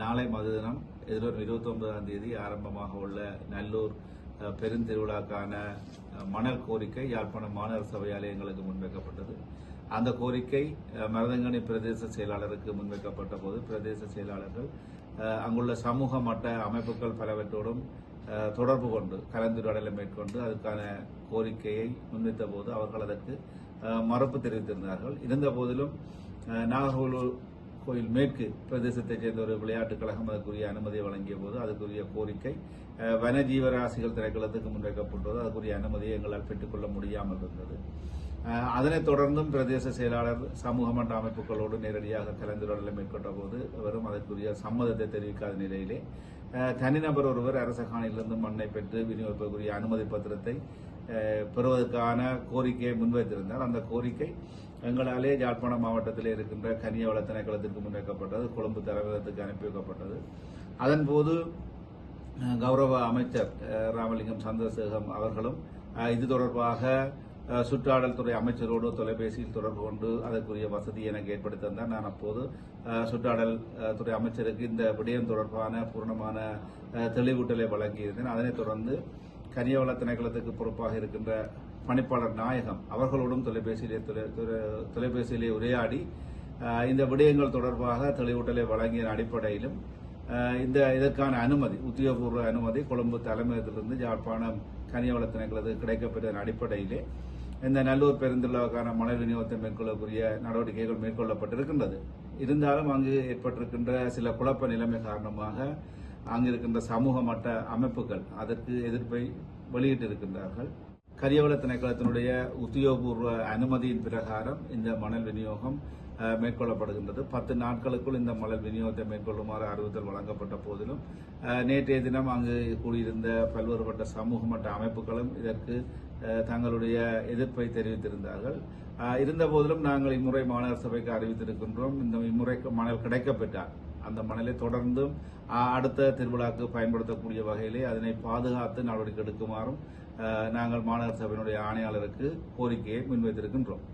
நாளை மறுதினம் எதிரொரு இருபத்தி ஒன்பதாம் தேதி ஆரம்பமாக உள்ள நல்லூர் பெருந்திருவிழாக்கான மணல் கோரிக்கை யாழ்ப்பாணம் மாநகர சபை ஆலயங்களுக்கு முன்வைக்கப்பட்டது. அந்த கோரிக்கை மருதங்கனி பிரதேச செயலாளருக்கு முன்வைக்கப்பட்ட போது பிரதேச செயலாளர்கள் அங்குள்ள சமூக மட்ட அமைப்புகள் பலவற்றோடும் தொடர்பு கொண்டு கலந்துரையாடலை மேற்கொண்டு அதுக்கான கோரிக்கையை முன்வைத்த போது அவர்கள் அதற்கு மறுப்பு தெரிவித்திருந்தார்கள். இருந்த போதிலும் நாகர்கோவில் கோயில் மேற்கு பிரதேசத்தைச் சேர்ந்த ஒரு விளையாட்டுக் கழகம் அதுக்குரிய அனுமதியை வழங்கிய போது அதுக்குரிய கோரிக்கை வனஜீவராசிகள் திரைக்களத்துக்கு முன்வைக்கப்பட்டது அதுக்குரிய அனுமதியை எங்களால் பெற்றுக்கொள்ள முடியாமல் இருந்தது. அதனைத் தொடர்ந்தும் பிரதேச செயலாளர் சமூக மன்ற அமைப்புகளோடு நேரடியாக கலந்துரையாடலை மேற்கொண்ட போது வெறும் அதற்குரிய சம்மதத்தை தெரிவிக்காத நிலையிலே தனிநபர் ஒருவர் அரச காணியிலிருந்து மண்ணை பெற்று விநியோகிப்பதற்குரிய அனுமதி பத்திரத்தை பெறுவதற்கான கோரிக்கையை முன்வைத்திருந்தார். அந்த கோரிக்கை எங்களாலே யாழ்ப்பாணம் மாவட்டத்தில் இருக்கின்ற கனியவள திணைக்களத்திற்கு முன்வைக்கப்பட்டது கொழும்பு தலைமையகத்துக்கு அனுப்பி வைக்கப்பட்டது. அதன்போது கௌரவ அமைச்சர் ராமலிங்கம் சந்திரசேகம் அவர்களும் இது தொடர்பாக சுற்றாடல் துறை அமைச்சரோடு தொலைபேசியில் தொடர்பு கொண்டு அதற்குரிய வசதி எனக்கு ஏற்படுத்தி தந்தார். நான் அப்போது சுற்றாடல் துறை அமைச்சருக்கு இந்த விடயம் தொடர்பான பூர்ணமான தெளிவூட்டலை வழங்கியிருந்தேன். அதனைத் தொடர்ந்து கனியவள திணைக்களத்துக்கு பொறுப்பாக இருக்கின்ற பணிப்பாளர் நாயகம் அவர்களோடும் தொலைபேசியிலே தொலை- தொலைபேசியிலே உரையாடி இந்த விடயங்கள் தொடர்பாக தெளிவூட்டலை வழங்கிய அடிப்படையிலும் இந்த இதற்கான அனுமதி உத்தியோகபூர்வ அனுமதி கொழும்பு தலைமையகத்திலிருந்து யாழ்ப்பாணம் கனியவள திணைக்களத்துக்கு கிடைக்கப்பட்ட அடிப்படையிலே இந்த நல்லூர் பெருந்துள்ளவுக்கான மழை விநியோகத்தை மேற்கொள்ளக்கூடிய நடவடிக்கைகள் மேற்கொள்ளப்பட்டிருக்கின்றது. இருந்தாலும் அங்கு ஏற்பட்டிருக்கின்ற சில குழப்ப நிலைமை காரணமாக அங்கு இருக்கின்ற சமூக மட்ட அமைப்புகள் அதற்கு எதிர்ப்பை வெளியிட்டிருக்கின்றார்கள். கரியவள திணைக்களத்தினுடைய உத்தியோகபூர்வ அனுமதியின் பிரகாரம் இந்த மணல் விநியோகம் மேற்கொள்ளப்படுகின்றது. பத்து நாட்களுக்குள் இந்த மணல் விநியோகத்தை மேற்கொள்ளுமாறு அறிவுறுத்தல் வழங்கப்பட்ட போதிலும் நேற்றைய தினம் அங்கு கூடியிருந்த பல்வேறுபட்ட சமூக மட்ட அமைப்புகளும் இதற்கு தங்களுடைய எதிர்ப்பை தெரிவித்திருந்தார்கள். இருந்தபோதிலும் இருந்த போதிலும் நாங்கள் இம்முறை மாநகர சபைக்கு அறிவித்திருக்கின்றோம். இந்த இம்முறைக்கு மணல் கிடைக்கப்பெற்றால் அந்த மணலை தொடர்ந்தும் அடுத்த திருவிழாக்கு பயன்படுத்தக்கூடிய வகையிலே அதனை பாதுகாத்து நடவடிக்கை எடுக்குமாறும் நாங்கள் மாநகர சபையினுடைய ஆணையாளருக்கு கோரிக்கையை முன்வைத்திருக்கின்றோம்.